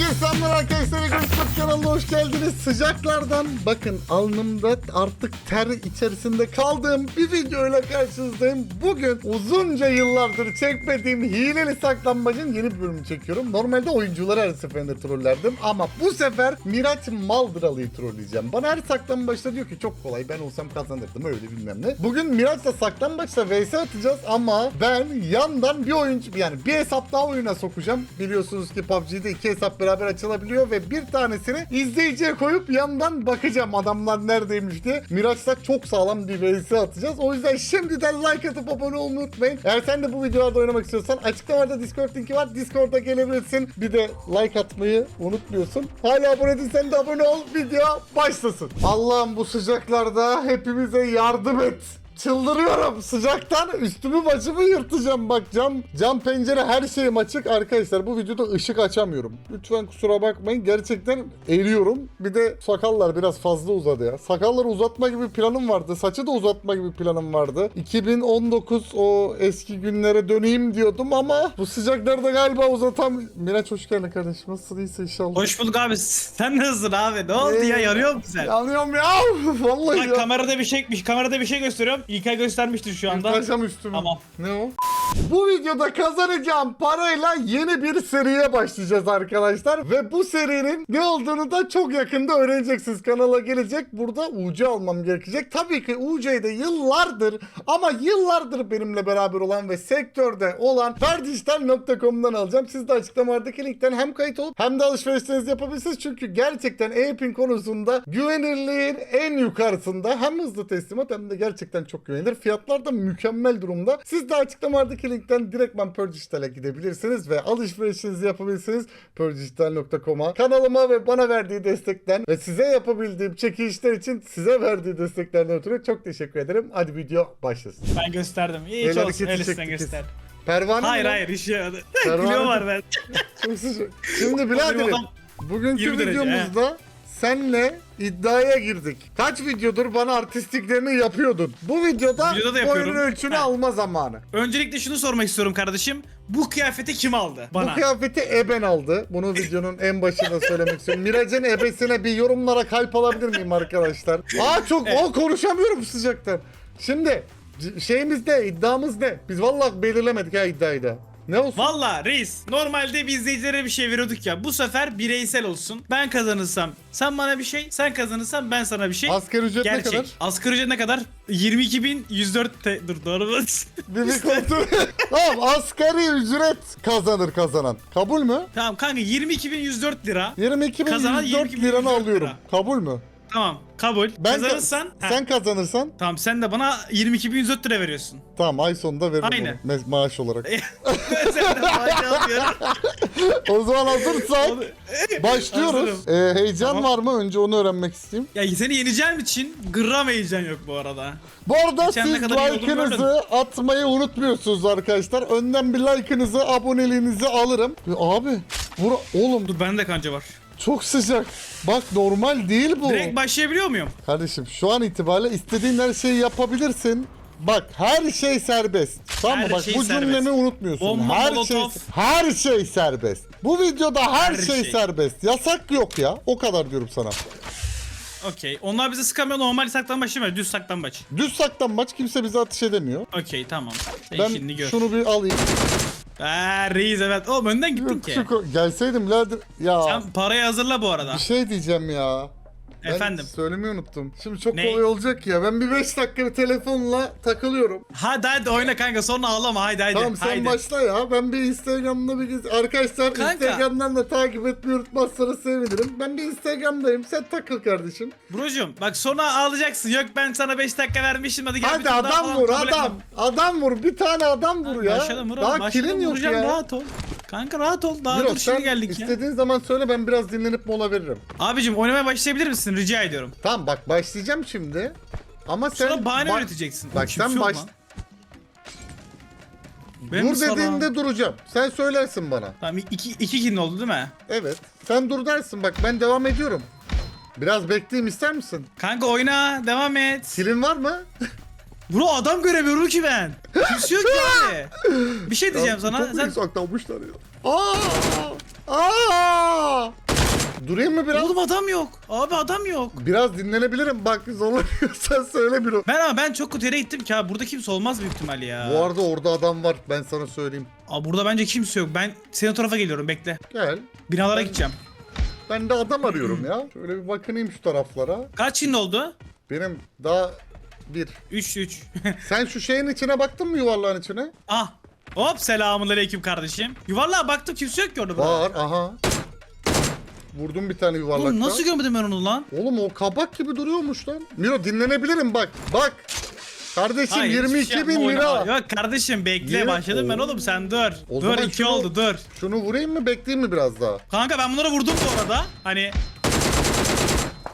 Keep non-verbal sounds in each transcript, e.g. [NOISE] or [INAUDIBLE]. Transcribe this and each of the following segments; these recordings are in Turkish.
Selamlar arkadaşlar. Gökçek kanalına hoş geldiniz. Sıcaklardan bakın alnımda artık ter içerisinde kaldığım bir videoyla karşınızdayım. Bugün uzunca yıllardır çekmediğim hileli saklanmacın yeni bir bölümünü çekiyorum. Normalde oyuncuları her seferinde trollerdim ama bu sefer Miraç Maldıralı'yı trolleyeceğim. Bana her saklambaçta diyor ki çok kolay ben olsam kazanırdım öyle bilmem ne. Bugün Miraç'la saklambaçla vs atacağız ama ben yandan bir oyuncu yani bir hesap daha oyuna sokacağım. Biliyorsunuz ki PUBG'de iki hesap beraber açılabiliyor ve bir tanesini izleyiciye koyup yandan bakacağım adamlar neredeymiş diye. Miraç'la çok sağlam bir vs atacağız. O yüzden şimdiden like atıp abone olmayı unutmayın. Eğer sen de bu videolarda oynamak istiyorsan açıklamada Discord linki var. Discord'a gelebilirsin. Bir de like atmayı unutmuyorsun. Hala abone değilsen de abone ol. Video başlasın. Allah'ım bu sıcaklarda hepimize yardım et. Çıldırıyorum. Sıcaktan üstümü başımı yırtacağım. Bak cam cam pencere her şeyim açık. Arkadaşlar bu videoda ışık açamıyorum. Lütfen kusura bakmayın. Gerçekten eriyorum. Bir de sakallar biraz fazla uzadı ya. Sakalları uzatma gibi planım vardı. Saçı da uzatma gibi planım vardı. 2019 o eski günlere döneyim diyordum ama bu sıcaklarda galiba uzatam Miraç hoş geldin kardeşim. Nasılsın? İyisin inşallah. Hoş bulduk abi. Sen nasılsın abi? Ne oldu ya? Ee, Yarıyor musun sen? yanıyorum ya. [LAUGHS] Vallahi Bak ya. kamerada bir şey kamerada bir şey gösteriyorum. İlkay göstermiştir şu anda. Taşam üstüme. Tamam. Ne o? Bu videoda kazanacağım parayla yeni bir seriye başlayacağız arkadaşlar. Ve bu serinin ne olduğunu da çok yakında öğreneceksiniz. Kanala gelecek. Burada UC almam gerekecek. Tabii ki UC'yi de yıllardır ama yıllardır benimle beraber olan ve sektörde olan verdijital.com'dan alacağım. Siz de açıklamadaki linkten hem kayıt olup hem de alışverişlerinizi yapabilirsiniz. Çünkü gerçekten e-pin konusunda güvenirliğin en yukarısında hem hızlı teslimat hem de gerçekten çok güvenilir. Fiyatlar da mükemmel durumda. Siz de açıklamadaki linkten direktman Pearl Digital'e gidebilirsiniz ve alışverişinizi yapabilirsiniz pearldigital.com'a. Kanalıma ve bana verdiği destekten ve size yapabildiğim çekilişler için size verdiği desteklerden ötürü çok teşekkür ederim. Hadi video başlasın. Ben gösterdim. İyi El hiç olsun. Öylesine çektik göster. Pervane Hayır mi hayır işi Pervane- var ben. Çok. Şimdi biraderim bugünkü 20 derece, videomuzda senle iddiaya girdik. Kaç videodur bana artistliklerini yapıyordun. Bu videoda, Videoda da boyun yapıyorum. ölçünü Ha. alma zamanı. Öncelikle şunu sormak istiyorum kardeşim. Bu kıyafeti kim aldı? Bu Bana. kıyafeti Eben aldı. Bunu videonun en başında söylemek istiyorum. Miraç'ın ebesine bir yorumlara kalp alabilir miyim arkadaşlar? Aa çok o konuşamıyorum sıcaktan. Şimdi c- şeyimiz ne? İddiamız ne? Biz vallahi belirlemedik ha iddiayı da. Ne olsun? Valla reis normalde biz izleyicilere bir şey veriyorduk ya bu sefer bireysel olsun. Ben kazanırsam sen bana bir şey sen kazanırsan ben sana bir şey. Asgari ücret ne Gerçek. kadar? Asgari ücret ne kadar? 22.104 te- dur doğru mu? Bir bir [LAUGHS] kontrol. [LAUGHS] tamam asgari ücret kazanır kazanan. Kabul mü? tamam kanka 22.104 lira. 22.104 Kazanan liranı 22.104 alıyorum. lira. Kabul mü? Tamam kabul. Ben ka- Kazanırsan ha, sen kazanırsan tamam sen de bana 22.104 lira veriyorsun. tamam ay sonunda veririm Aynen. onu me- maaş olarak. [LAUGHS] de [LAUGHS] o zaman hazırsak Onu- [LAUGHS] başlıyoruz. Ee, heyecan Tamam. var mı? Önce onu öğrenmek isteyeyim. ya seni yeneceğim için gram heyecan yok bu arada. Bu arada Geçen ne siz kadar iyi olduğunu like'ınızı atmayı unutmuyorsunuz arkadaşlar. Önden bir like'ınızı, aboneliğinizi alırım. Ya Abi, bura, oğlum Dur bende kanca var. Çok sıcak. Bak normal değil bu. Direkt başlayabiliyor muyum? Kardeşim şu an itibariyle istediğin her şeyi yapabilirsin. Bak her şey serbest. Tamam mı? Her Bak şey bu serbest. cümlemi unutmuyorsun. Bomba, her molotof. şey her şey serbest. Bu videoda her, Her şey, şey. serbest. Yasak yok ya. O kadar diyorum sana. Okey. Onlar bize sıkamıyor normal saklambaç değil mi? Düz saklambaç. Düz saklanmaç kimse bize ateş edemiyor. Okey tamam. Sen Ben şimdi gör. şunu bir alayım. Aa, reis evet. Oğlum önden gittin Yok, ki. şu ko- gelseydim birader. Ya Sen parayı hazırla bu arada. bir şey diyeceğim ya. Ben Efendim. söylemeyi unuttum. Şimdi çok Ne? kolay olacak ya. Ben bir 5 dakika telefonla takılıyorum. Hadi hadi oyna kanka sonra ağlama haydi haydi. Tamam sen haydi. başla ya. Ben bir Instagram'da bir gez- Arkadaşlar Kanka. Instagram'dan da takip etmeyi unutmazsanız sevinirim. Ben bir Instagram'dayım. Sen takıl kardeşim. Brocum bak sonra ağlayacaksın. Yok ben sana 5 dakika vermiştim hadi gel. bir Hadi tur daha adam falan vur kabul adam. etmem. Adam vur. Bir tane adam vur ya. Başladım Murat. Daha başladım, kilin yok vuracağım, ya. Rahat ol. Kanka rahat ol. Daha Miro, dur şimdi sen geldik ya. istediğin zaman söyle ben biraz dinlenip mola veririm. Abicim oynamaya başlayabilir misin? Rica ediyorum. Tamam bak başlayacağım şimdi. Ama sen Sonra bahane bak- üreteceksin. Bak Kimse sen baş. Ben mi dur salağım? dediğinde duracağım. Sen söylersin bana. Tamam iki, iki kin oldu değil mi? Evet. Sen dur dersin bak ben devam ediyorum. Biraz bekleyeyim ister misin? Kanka oyna devam et. Kilin var mı? [LAUGHS] Bro adam göremiyorum ki ben. Kimse yok yani. [LAUGHS] Bir şey diyeceğim sana. Çok Sen saklanmışlar ya. Aa! Aa! Durayım mı biraz? Oğlum adam yok. Abi adam yok. Biraz dinlenebilirim. Bak zorlanıyorsan [LAUGHS] söyle bir o. Ben ama ben çok kötü yere gittim ki abi. Burada kimse olmaz büyük ihtimal ya. Bu arada orada adam var. Ben sana söyleyeyim. Abi burada bence kimse yok. Ben senin tarafa geliyorum bekle. Gel. Binalara gideceğim. Ben de adam arıyorum ya. Şöyle bir bakınayım şu taraflara. Kaç şimdi oldu? Benim daha bir. 3 3. [LAUGHS] Sen şu şeyin içine baktın mı yuvarlağın içine? ah. Hop selamun aleyküm kardeşim. Yuvarlığa baktım kimse yok ki orada. Var aha. Vurdum bir tane yuvarlakta. Oğlum nasıl görmedim ben onu lan? Oğlum o kabak gibi duruyormuş lan. Miro dinlenebilirim bak. Bak. Kardeşim Hayır, hiçbir 22 şey bin yapma, lira. oynama. Yok kardeşim bekle Niye? başladım ben Oo. oğlum sen dur. O dur zaman 2 şunu- oldu dur. Şunu vurayım mı bekleyeyim mi biraz daha? Kanka ben bunları vurdum bu arada. Hani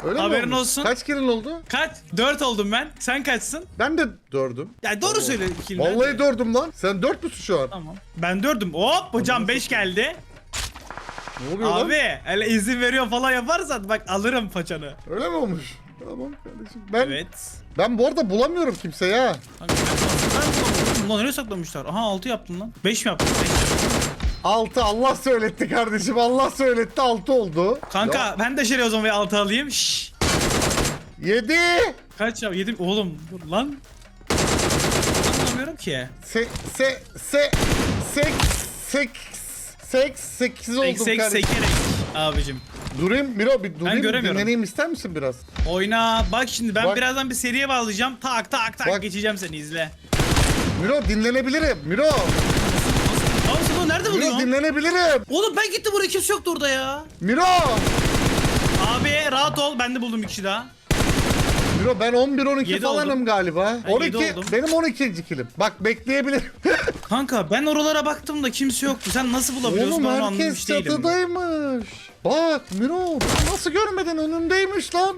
Öyle Haberin mi olsun. Kaç kirin oldu? Kaç? 4 oldum ben. Sen kaçsın? Ben de dördüm. Ya doğru söyle ikili. Vallahi dördüm lan. Sen dört müsün şu an? Tamam. Ben dördüm. Hop hocam 5 geldi. Ne oluyor lan? Abi hele izin veriyor falan yaparsan bak alırım paçanı. Öyle mi olmuş? Tamam kardeşim. Ben Evet. ben bu arada bulamıyorum kimseyi ha. Lan nereye saklamışlar? Aha 6 yaptın lan. 5 mi yaptın? Beş. 6 Allah söyletti kardeşim. Allah söyletti 6 oldu. Kanka Yok. ben de şöyle o zaman 6 alayım. Şşş. 7. Kaç ya? 7 oğlum dur lan. Anlamıyorum ki. Se se se se sek sek sek 8 oldum sek, kardeşim. Sekerek abicim. Durayım Miro bir durayım. Ben göremiyorum. Dinleneyim ister misin biraz? Oyna. Bak şimdi ben Bak. birazdan bir seriye bağlayacağım. Tak tak tak Bak. geçeceğim seni izle. Miro dinlenebilirim. Miro. Abi sen onu nerede buluyorsun? dinlenebilirim. Oğlum ben gittim buraya kimse yoktu orada ya. Miro. Abi rahat ol ben de buldum bir kişi daha. Miro ben 11 12 Yedi falanım oldum. galiba. Ben 12 yedi oldum. benim 12. kilim. Bak bekleyebilirim. [LAUGHS] Kanka ben oralara baktım da kimse yoktu. Sen nasıl bulabiliyorsun Oğlum onu herkes anlamış değilim. çatıdaymış. Bak Miro nasıl görmedin önündeymiş lan.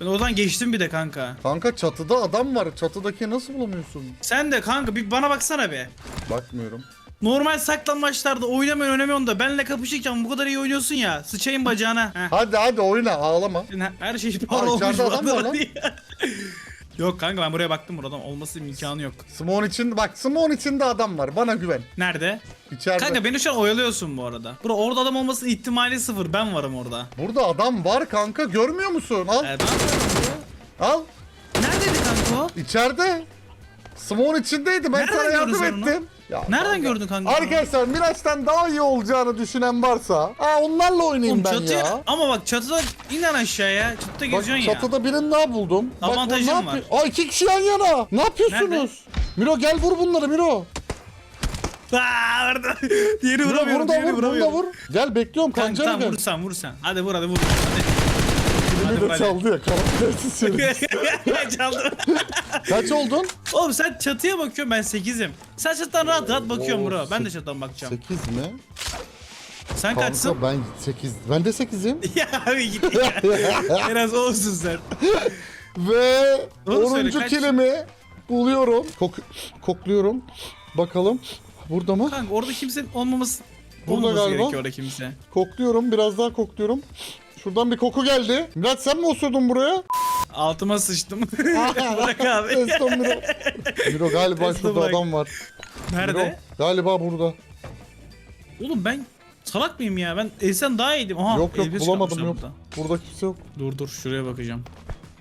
Ben oradan geçtim bir de kanka. Kanka çatıda adam var. Çatıdaki nasıl bulamıyorsun? Sen de kanka bir bana baksana be. Bakmıyorum. Normal saklanmaçlarda oynamıyorsun oynamıyorsun da benle kapışırken bu kadar iyi oynuyorsun ya. Sıçayım bacağına. Heh. Hadi hadi oyna ağlama. Şimdi Her şey Aa, para olmuş. içeride adam bu var arada lan. ya. [LAUGHS] Yok kanka ben buraya baktım buradan olması imkanı yok. Simon için bak Simon içinde adam var. Bana güven. Nerede? İçeride. Kanka beni şu an oyalıyorsun bu arada. Bura orada adam olmasının ihtimali sıfır. Ben varım orada. Burada adam var kanka. Görmüyor musun? Al. Ee, ben varım Al. bro. Neredeydi kanka o? İçeride. Simon içindeydi. Ben Nereden sana yardım gördün sen onu? ettim. Ya Nereden kanka. gördün kanka? Arkadaşlar Miraç'tan daha iyi olacağını düşünen varsa aa onlarla oynayayım Oğlum ben çatıya ya. ama bak çatıda inen aşağıya. Çatıda Bak geziyorsun ya. çatıda birini daha buldum. Bak, bu Avantajın ne var. Aa iki kişi yan yana. Ne yapıyorsunuz? Nerede? Miro gel vur bunları Miro. Aa, orada. [LAUGHS] Diğeri vuramıyorum. bunu da vur bunu da vur. Gel bekliyorum Kanka tamam vur sen vur sen. Hadi vur hadi vur. Hadi. Hadi de çaldı ya karaktersiz [LAUGHS] seni. [LAUGHS] Çaldım. Kaç oldun? Oğlum sen çatıya bakıyorsun ben 8'im. Sen çatıdan rahat rahat bakıyorsun Oo, bro. Ben de çatıdan bakacağım. 8 mi? Sen Kanka kaçsın? ben 8. Ben de 8'im. [LAUGHS] ya abi git ya. Biraz olsun sen. Ve Doğru söyle, 10. kaç? buluyorum. Kok kokluyorum. Bakalım. Burada mı? Kanka orada kimsenin olmaması Burada olmaması galiba. gerekiyor orada kimse. Kokluyorum. Biraz daha kokluyorum. Şuradan bir koku geldi. Murat sen mi osurdun buraya? Altıma sıçtım. [LAUGHS] [LAUGHS] Bırak abi. Teston Miro. Miro galiba Teston şurada bırak. adam var. Miro Nerede? galiba burada. Oğlum ben salak mıyım ya? Ben Esen daha iyiydim. Aha, yok yok bulamadım yok. burada. Burada kimse yok. Dur dur şuraya bakacağım.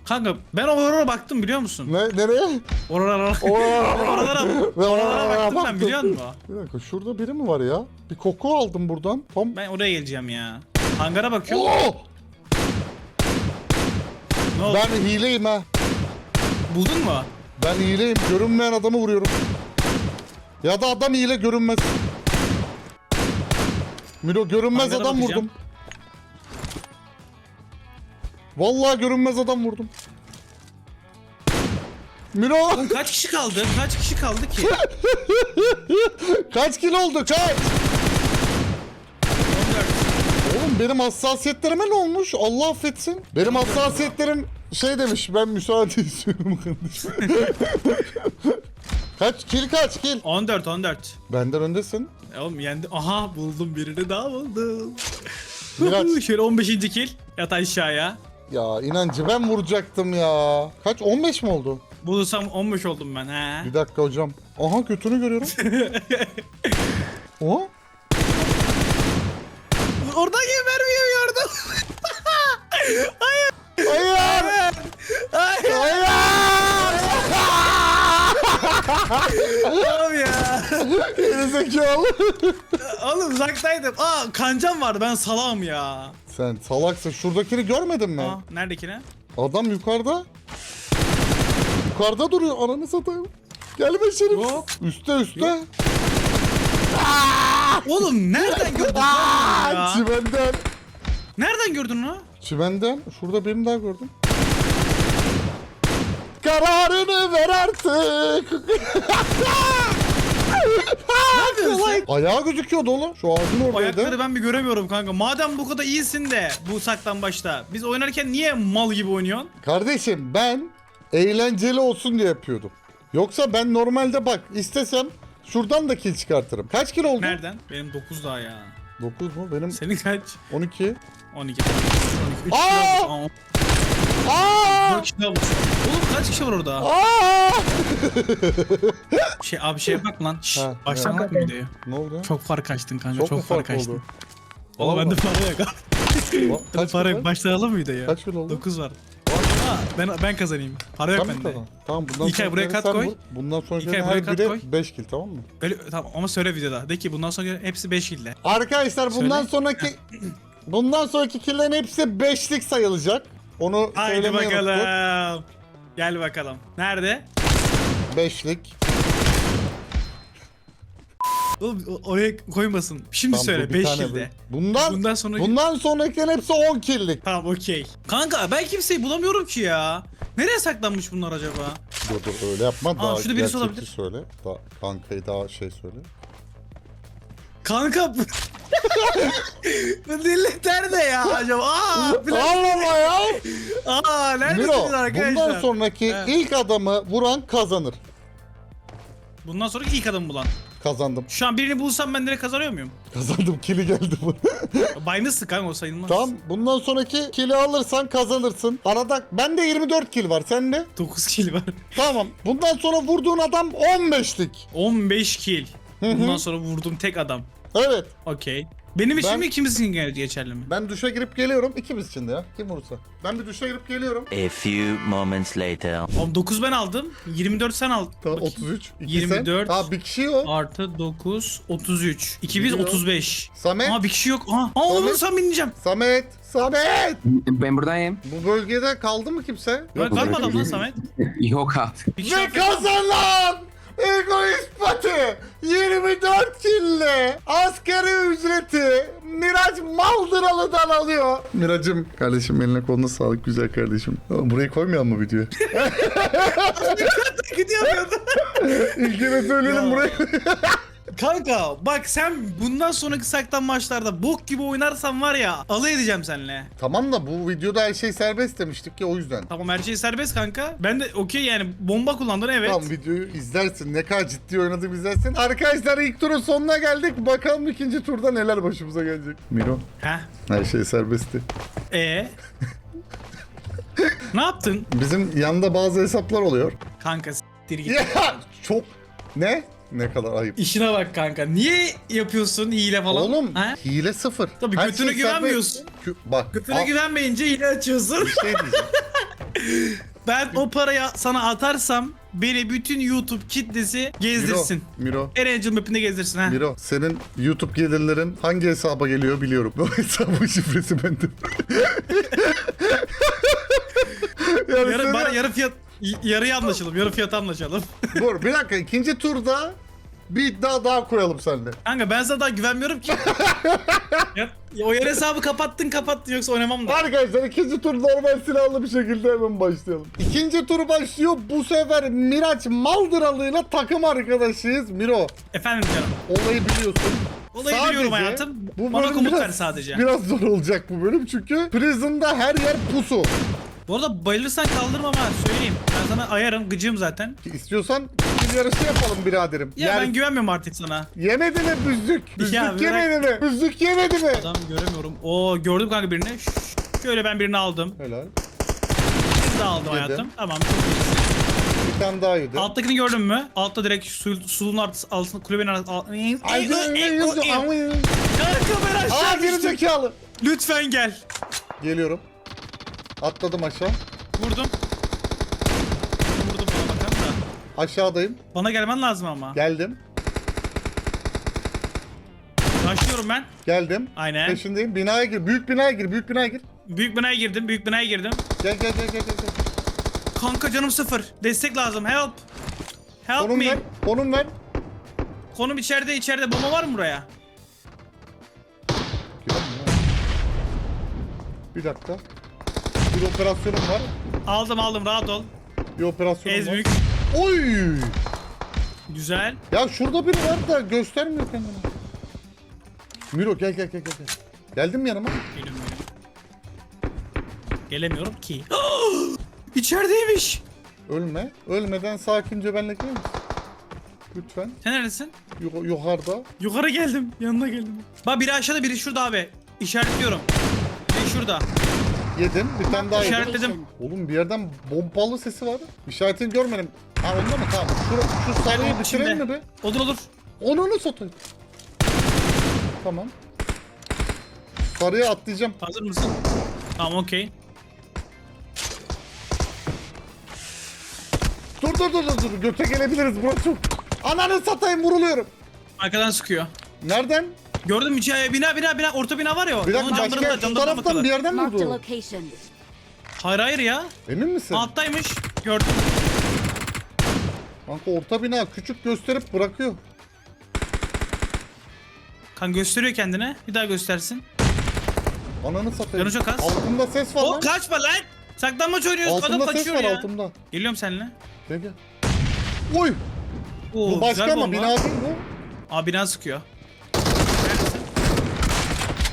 Kanka ben oralara baktım biliyor musun? Ne nereye? Oralara. Oralara, oralara baktım ben biliyor musun? Bir dakika şurada biri mi var ya? Bir koku aldım buradan. Tam. Ben oraya geleceğim ya. Hangara bakıyorum. Oo! Ne oldu? Ben hileyim ha. Buldun mu? Ben hileyim. Görünmeyen adamı vuruyorum. Ya da adam hile görünmez. Miro görünmez Hangara adam bakacağım. vurdum. Vallahi görünmez adam vurdum. Miro Kaç kişi kaldı? Kaç kişi kaldı ki? [LAUGHS] kaç kilo oldu kaç? 14. Oğlum benim hassasiyetlerime ne olmuş? Allah affetsin. Benim hassasiyetlerim şey demiş ben müsaade [LAUGHS] istiyorum kardeşim. [LAUGHS] kaç kil kaç kil? 14 14. Benden öndesin. E Oğlum yendi. Aha buldum birini daha buldum. [LAUGHS] Biraz- Şöyle 15. kill. Yat aşağıya. Ya inancı ben vuracaktım ya. Kaç 15 mi oldu? Bulursam 15 oldum ben he. Bir dakika hocam. Aha götünü görüyorum. Oha. Oradan gebermiyor yardım. [LAUGHS] Hayır! Hayır. Hayır! Abi ya. Gerizekalı. Oğlum uzaktaydım. Aa kancam vardı ben salam ya. Sen salaksın. Şuradakini görmedin mi? Aa, neredeki ne? Adam yukarıda. Yukarıda duruyor. Ananı satayım. Gelme şerif. Yok. Üste üste. Oğlum nereden gördün lan ya? çimenden. Nereden gördün onu? Çimenden. Şurada birini daha gördüm. Kararını ver artık. [LAUGHS] Sen? Ayağı gözüküyordu oğlum. Şu ağacın oradaydı. Ayakları ben bir göremiyorum kanka. Madem bu kadar iyisin de bu saktan başta. Biz oynarken niye mal gibi oynuyorsun? Kardeşim ben eğlenceli olsun diye yapıyordum. Yoksa ben normalde bak istesem şuradan da kill çıkartırım. Kaç kill oldu? Nereden? Benim 9 daha ya. 9 mu? Benim Senin kaç? 12. 12. 12. 3 Aa! Aa! 4 kişi daha. Oğlum kaç kişi var orada? Aa! [LAUGHS] Şey abi şeye bak lan. Şşş, Ha, baştan mı videoyu? Ne oldu? Çok fark açtın kanka. Çok Çok, mu fark, fark açtın. oldu? Oğlum bende para yok. Kaç para kill yok. var? Başlayalım mı videoyu? Kaç kill oldu? 9 var. Ben ben kazanayım. Para yok Sen mi bende. Tamam bundan İlkay, buraya kat sen koy. vur. Bundan sonra İlkay, buraya her kat biri koy. 5 kill tamam mı? Öyle tamam ama söyle videoda. De ki bundan sonra hepsi 5 ile. Arkadaşlar bundan Söyle. sonraki bundan sonraki killerin hepsi 5'lik sayılacak. Onu Haydi söylemeyi unuttuk. bakalım. Gel bakalım. Nerede? 5'lik. Oğlum oraya koymasın. Şimdi Tamam, bu söyle bir 5 tane ilde. bu. Bundan Bundan sonra bundan sonrakilerin hepsi 10 kill'lik. Tamam okey. Kanka ben kimseyi bulamıyorum ki ya. Nereye saklanmış bunlar acaba? Dur dur öyle yapma daha şurada birisi gerçekçi olabilir. söyle. Daha kankayı daha şey söyle. Kanka bu... [LAUGHS] bu nerede ya acaba? Aa, plan... Allah ya. Aa neredesiniz Miro arkadaşlar? bundan sonraki He. ilk adamı vuran kazanır. Bundan sonra ilk adamı bulan. Kazandım. Şu an birini bulsam ben direkt kazanıyor muyum? [LAUGHS] Kazandım kili geldi bu. Baynısın kanka o sayılmaz. tamam bundan sonraki kili alırsan kazanırsın. Arada bende 24 kil var sende. 9 kill var. Tamam bundan sonra vurduğun adam 15'lik. 15 kill. hı. Bundan sonra vurdum tek adam. Evet Okey. Benim için Ben- mi ikimiz için geçerli mi? ben duşa girip geliyorum ikimiz için de ya kim vurursa. Ben bir duşa girip geliyorum. A few moments later. Oğlum 9 ben aldım. 24 sen al. Tamam Bakayım. 33. iki 24. Sen. Ha bir kişi o. Artı 9 33. 2 biz Biliyor. 35. Samet. Aa bir kişi yok. Aa, aa oğlum Samet. sen bineceğim. Samet. Samet. Ben buradayım. Bu bölgede kaldı mı kimse? Ben Yok, kalmadım lan. Samet. Yok abi. Bir kişi Ve yok. kazanan Egoist Pati 24 kille asgari ücreti Miraç Maldıralı'dan alıyor. Miracım kardeşim eline koluna sağlık güzel kardeşim. Burayı koymayalım mı videoya? [LAUGHS] Gidiyordum. İlkine söyleyelim Ya. burayı. Kanka bak sen bundan sonraki saktan maçlarda bok gibi oynarsan var ya alay edeceğim seninle. tamam da bu videoda her şey serbest demiştik ya o yüzden. Tamam her şey serbest kanka. Ben de okey yani bomba kullandın evet. Tamam videoyu izlersin ne kadar ciddi oynadım izlersin. Arkadaşlar ilk turun sonuna geldik. Bakalım ikinci turda neler başımıza gelecek. Miro Heh. her şey serbestti. E. ne yaptın? Bizim yanında bazı hesaplar oluyor. Kanka s**tir git. Ya çok ne? Ne kadar ayıp. İşine bak kanka. Niye yapıyorsun hile falan? Oğlum Ha? hile sıfır. Tabii Her götüne şey güvenmiyorsun. Kü- bak. Götüne al- güvenmeyince hile açıyorsun. Bir şey diyeceğim. [LAUGHS] Ben o parayı sana atarsam beni bütün YouTube kitlesi gezdirsin. Miro. Her Angel Map'inde gezdirsin ha. Miro senin YouTube gelirlerin hangi hesaba geliyor biliyorum. [LAUGHS] O hesabın şifresi bende. [LAUGHS] yani Yarı, bana yarı fiyat yarıya anlaşalım. Yarı fiyat anlaşalım. [LAUGHS] Dur bir dakika ikinci turda bir iddia daha koyalım seninle. Kanka ben sana daha güvenmiyorum ki. [LAUGHS] ya, o yer hesabı kapattın kapattın yoksa oynamam da. Arkadaşlar ikinci tur normal silahlı bir şekilde hemen başlayalım. İkinci tur başlıyor. Bu sefer Miraç Maldıralı'yla takım arkadaşıyız. Miro Efendim canım. olayı biliyorsun. Olayı Sadece biliyorum hayatım. bu Bana komut biraz- ver sadece. Biraz zor olacak bu bölüm çünkü Prison'da her yer pusu. Bu arada bayılırsan kaldırmam ha söyleyeyim. Ben sana ayarım gıcığım zaten. İstiyorsan bir yarışı yapalım biraderim. Ya Yani ben güvenmiyorum artık sana. Yemedi mi büzlük? Büzlük Ya bırak. yemedi mi? Büzlük yemedi mi? Adam göremiyorum. Oo gördüm kanka birini. Şöyle ben birini aldım. Helal. Siz de aldım Yedim. hayatım. Tamam çok iyisin. Bir tane daha yedi. Alttakini gördün mü? Altta direkt su, suyun altı- altında kulübenin altında. Ay. Kanka ben Aa aşağı geri düştüm. zekalı. Lütfen gel. Geliyorum. Atladım aşağı. Vurdum. Vurdum bana bakalım da. Aşağıdayım. Bana gelmen lazım ama. Geldim. Başlıyorum ben. Geldim. Aynen. Peşindeyim. Binaya gir. Büyük binaya gir. Büyük binaya gir. Büyük binaya girdim. Büyük binaya girdim. Gel gel gel gel gel. Kanka canım sıfır. Destek lazım. Help. Help Konum me. ver. Konum ver. Konum içeride içeride. Bomba var mı buraya? Bir dakika. Bir operasyonum var. Aldım aldım rahat ol. Bir operasyonum Ez var. büyük. Oy! Güzel. Ya şurada biri var da göstermiyor kendini. Miro gel gel gel gel. gel. Geldin mi yanıma? Geliyorum geliyorum. Gelemiyorum ki. [GASPS] İçerideymiş. Ölme. Ölmeden sakince benimle gelir misin? Lütfen. Sen neredesin? Yu- yukarıda. Yukarı geldim. Yanına geldim. Bak biri aşağıda biri şurada abi. İşaretliyorum. Biri şurada. Yedim. Bir tane daha yedim. İşaretledim. Oğlum bir yerden bombalı sesi var. İşaretini görmedim. Ha onda mı? Tamam. Şu, şu sarıyı Onun bitirelim içinde. mi be? Olur olur. Onu satayım. Tamam. Sarıya atlayacağım. Hazır mısın? Tamam okey. Dur dur dur dur. dur. Göte gelebiliriz. Burası çok... Ananı satayım vuruluyorum. Arkadan sıkıyor. Nereden? Gördün mü içeri bina bina bina orta bina var ya. Bir Onun dakika başka camlarında şu camlarına taraftan bir yerden Marked a vurdu. location. Hayır hayır ya. Emin misin? Alttaymış. Gördüm. Kanka orta bina küçük gösterip bırakıyor. Kan gösteriyor kendine. Bir daha göstersin. Ananı satayım. Canı çok az. Altında ses var O lan. kaçma lan. Saklanmaç oynuyoruz. Adam Altında ses kaçıyor var ya. altında. Geliyorum seninle. Gel gel. Oy! Oo, bu başka mı? bomba. Bina değil bu. Aa bina sıkıyor.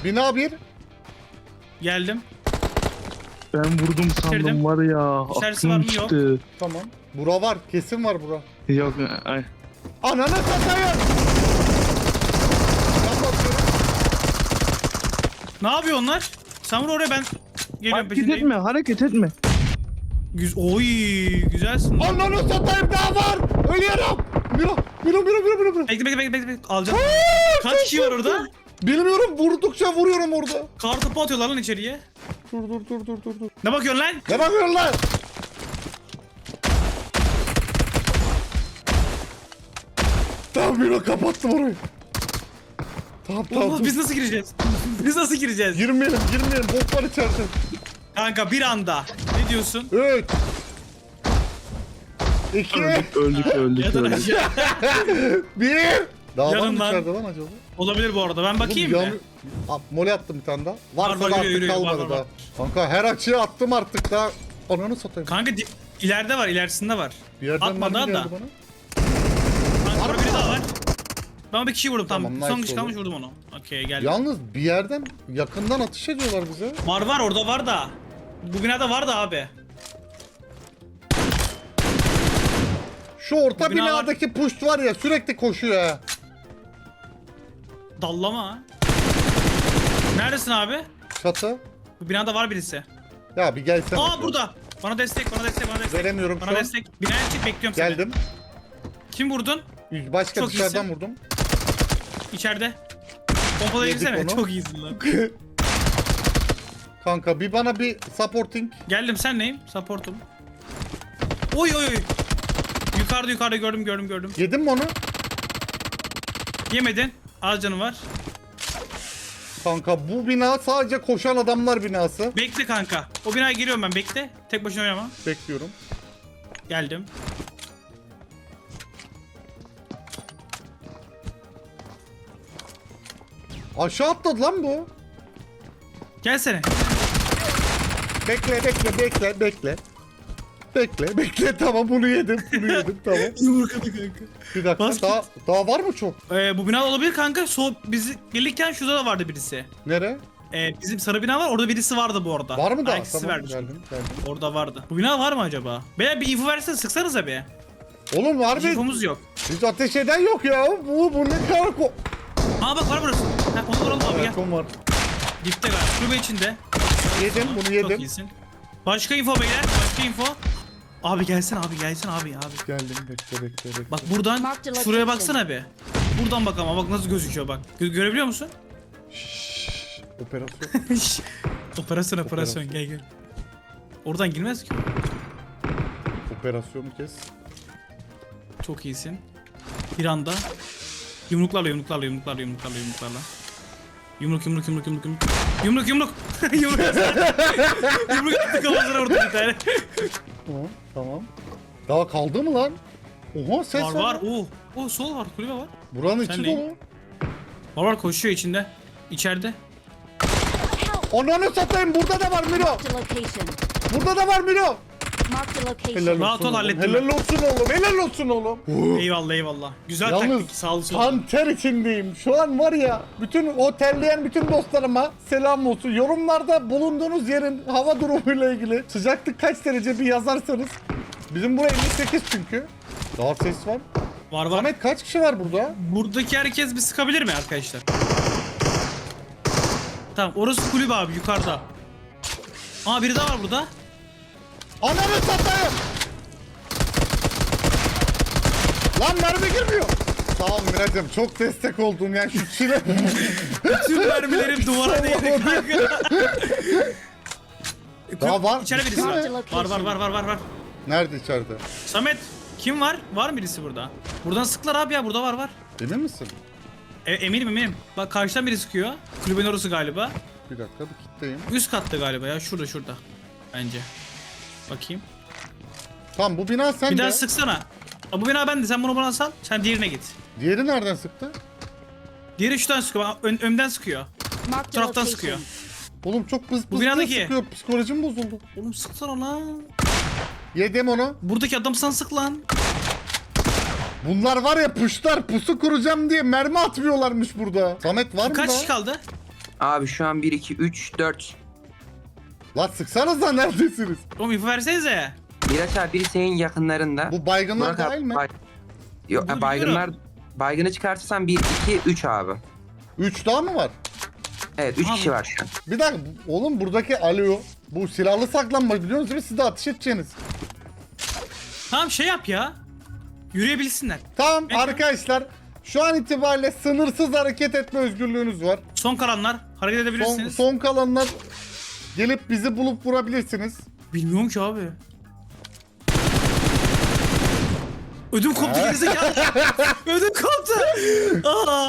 Bina bir. Geldim. Ben vurdum sandım Bitirdim. var ya. İçerisi var Aklım mı? Yok. çıktı. Tamam. Bura var. Kesin var bura. Yok. ay. Ananı satayım. Ben bakıyorum. Ne yapıyor onlar? Sen vur oraya ben geliyorum Hareket peşindeyim. etme, hareket etme. Güz Oy güzelsin. lan. Ananı satayım daha var. Ölüyorum. Miro. Miro Miro Miro Miro. Miro. Bekle bekle bekle bekle. bekle. Alacağım. Kaç kişi var orada? Bilmiyorum vurdukça vuruyorum orada. Kartopu atıyorlar lan içeriye. Dur dur dur dur dur dur. Ne bakıyorsun lan? Ne bakıyorsun lan? Tamam Miro kapattım orayı. Tamam tamam. Allah dur. biz nasıl gireceğiz? [LAUGHS] biz nasıl gireceğiz? Girmeyelim girmeyelim. Bok var içeride. Kanka bir anda. Ne diyorsun? 3 2 Öldük, öldük, öldük, öldük. [LAUGHS] aşağı. 1 Daha var mı içeride lan acaba? Olabilir bu arada. Ben bakayım mı? yan- Aa, Mole attım bir tane daha. Varsa var, da yürü, artık yürü, kalmadı var, var, daha. var. Kanka her açıya attım artık daha. Ananı satayım. Kanka di- ileride var, ilerisinde var. Bir yerden Atma mermi daha geldi da. bana. Kanka biri daha var. Ben bir kişi vurdum tamam. Tamam, Son nice kişi kalmış vurdum onu. Okey geldi. Yalnız bir yerden yakından atış ediyorlar bize. Var var orada var da. Bu binada var da abi. Şu orta Bu bina var. binadaki push var ya sürekli koşuyor ha. Dallama. Neredesin abi? Çatı. Bu binada var birisi. Ya bir gelsene. Aa burada. Bana destek, bana destek, bana destek. Veremiyorum Bana şu an. destek. Binaya çık bekliyorum seni. Geldim. Kim vurdun? Başka Çok dışarıdan iyisin. vurdum. İçeride. Yedik girsene. onu. Çok iyisin lan. [LAUGHS] Kanka bir bana bir supporting. Geldim sen neyim? Supportum. Oy oy oy. Yukarıda yukarıda gördüm gördüm gördüm. Yedim mi onu? Yemedin. Az canı var. Kanka bu bina sadece koşan adamlar binası. Bekle kanka. O binaya giriyorum ben bekle. Tek başına oynama. Bekliyorum. Geldim. Aşağı atladı lan bu. Gelsene. Bekle bekle bekle bekle. Bekle bekle tamam bunu yedim bunu yedim tamam. [LAUGHS] Yumrukladı kanka. Bir dakika Basket. daha, daha var mı çok? Ee, bu bina olabilir kanka. So biz gelirken şurada da vardı birisi. Nere? Ee, bizim sarı bina var. Orada birisi vardı bu arada. Var mı daha? Ayak Tamam vermiş. geldim geldim. Orada vardı. Bu bina var mı acaba? Beyler bir info versene sıksanıza bir. Oğlum var mı? infomuz yok. Hiç ateş eden yok ya. Bu bu ne kadar ko... Aa bak var burası. Ha, onu vuralım abi Evet gel. on var. Dipte galiba. Kulübe içinde. Yedim bunu Çok yedim. iyisin. Başka info beyler. Başka info. Abi gelsin abi gelsin abi abi. Geldim bekle bekle bekle. Bak buradan Marked şuraya baksana be. Buradan bak ama bak nasıl gözüküyor bak. Gö- görebiliyor musun? Şşş, operasyon. [LAUGHS] operasyon operasyon gel gel. Oradan girmez ki. Operasyonu kes. Çok iyisin. Bir anda yumruklarla yumruklarla yumruklarla yumruklarla yumruklarla. Yumruk yumruk yumruk yumruk yumruk. Yumruk yumruk. [LAUGHS] yumruk [LAUGHS] Yumruk attı kafasına vurdu bir tane. Tamam tamam. Daha kaldı mı lan? Oha ses var var. var. Oo. Oo sol var. Kulübe var. Buranın Sen içi neyin? dolu. Var var koşuyor içinde. İçeride. Ananı satayım burada da var Miro. Marked a location. Burada da var Miro. Location. Helal olsun ol, oğlum. hallettim Helal olsun oğlum. Helal olsun oğlum. Eyvallah eyvallah. Güzel Yalnız taktik. Sağ olsun. Panter içindeyim. Şu an var ya bütün o terleyen bütün dostlarıma selam olsun. Yorumlarda bulunduğunuz yerin hava durumuyla ilgili sıcaklık kaç derece bir yazarsanız. Bizim buraya 58 çünkü. Daha ses var. Var var. Ahmet kaç kişi var burada? Buradaki herkes bir sıkabilir mi arkadaşlar? Tamam orası kulübe abi yukarıda. Aa biri daha var burada. Ananı satayım. Lan mermi girmiyor. Sağ ol Miracım çok destek oldun ya şu çile. [LAUGHS] Tüm mermilerim duvara değdi kanka. [LAUGHS] Daha var. İçeride birisi var. Var var var var var var. Nerede içeride? Samet kim var? Var mı birisi burada? Buradan sıklar abi ya burada var var. Emin misin? E, eminim eminim. Bak karşıdan biri sıkıyor. Kulübenin orası galiba. Bir dakika bir kitleyim. Üst katta galiba ya. Şurada şurada. Bence. Bakayım. Tamam bu bina Bir sende. daha sıksana. Aa, bu bina bende. Sen bunu bana sal. Sen diğerine git. Diğeri nereden sıktı? Diğeri şuradan sıkıyor. Bak, Ön, önden sıkıyor. Marked a taraftan location. sıkıyor. Oğlum çok pıs Bu pıs binadaki. sıkıyor. Psikolojim bozuldu. Oğlum sıksana lan. Yedim onu. Buradaki adam sana sık lan. Bunlar var ya puşlar pusu kuracağım diye mermi atmıyorlarmış burada. Samet var mı Kaç da? kişi kaldı? Abi şu an 1, 2, 3, 4. Lan sıksanıza neredesiniz? Oğlum info versenize. Miraç abi biri senin yakınlarında. Bu baygınlar Burak abi, dahil mi? bay- Yok Bunu baygınlar baygını çıkartırsan 1, 2, 3 abi. 3 daha mı var? Evet 3 Abi. kişi var şu an. Bir dakika oğlum buradaki alo bu silahlı saklanma biliyor musunuz? Siz de ateş edeceksiniz. Tamam şey yap ya. Yürüyebilsinler. Tamam Peki. arkadaşlar şu an itibariyle sınırsız hareket etme özgürlüğünüz var. Son kalanlar hareket Son, edebilirsiniz. son kalanlar gelip bizi bulup vurabilirsiniz. Bilmiyorum ki abi. Ödüm koptu gerizekalı. [LAUGHS] Ödüm koptu. Aa.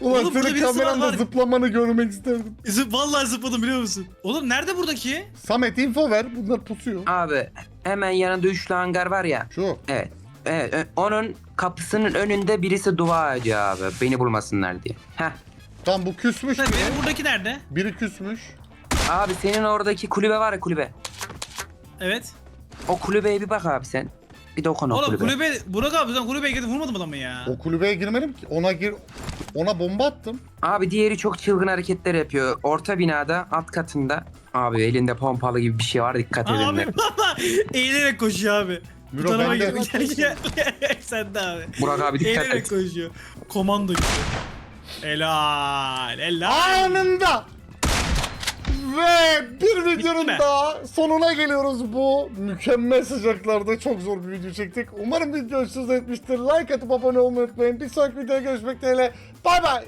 Ulan Oğlum, burada senin birisi var, kameranda var. zıplamanı görmek isterdim. Zıp, vallahi zıpladım biliyor musun? Oğlum nerede buradaki? Samet info ver bunlar pusuyor. Abi hemen yanında üçlü hangar var ya. Şu. Evet. Evet, ö- onun kapısının önünde birisi dua ediyor abi. Beni bulmasınlar diye. Heh. Tam bu küsmüş Lan biri. benim buradaki nerede? Biri küsmüş. Abi senin oradaki kulübe var ya kulübe. Evet. O kulübeye bir bak abi sen. Bir dokun o Oğlum kulübe. kulübe, Burak abi sen kulübeye gidip vurmadın mı adamı ya? O kulübeye girmedim ki. Ona gir ona bomba attım. Abi diğeri çok çılgın hareketler yapıyor. Orta binada alt katında. Abi elinde pompalı gibi bir şey var dikkat edin. Abi de. [LAUGHS] baba eğilerek koşuyor abi. Bu Miro tarafa bende. gel gel gel. Sen de abi. Burak abi dikkat Eğilerek et. koşuyor. Komando gibi. Helal. Helal. Anında. Ve bir videonun mi? daha sonuna geliyoruz bu mükemmel sıcaklarda çok zor bir video çektik. Umarım video hoşunuza etmiştir. Like atıp abone olmayı unutmayın. Bir sonraki videoda görüşmek dileğiyle. Bay bay.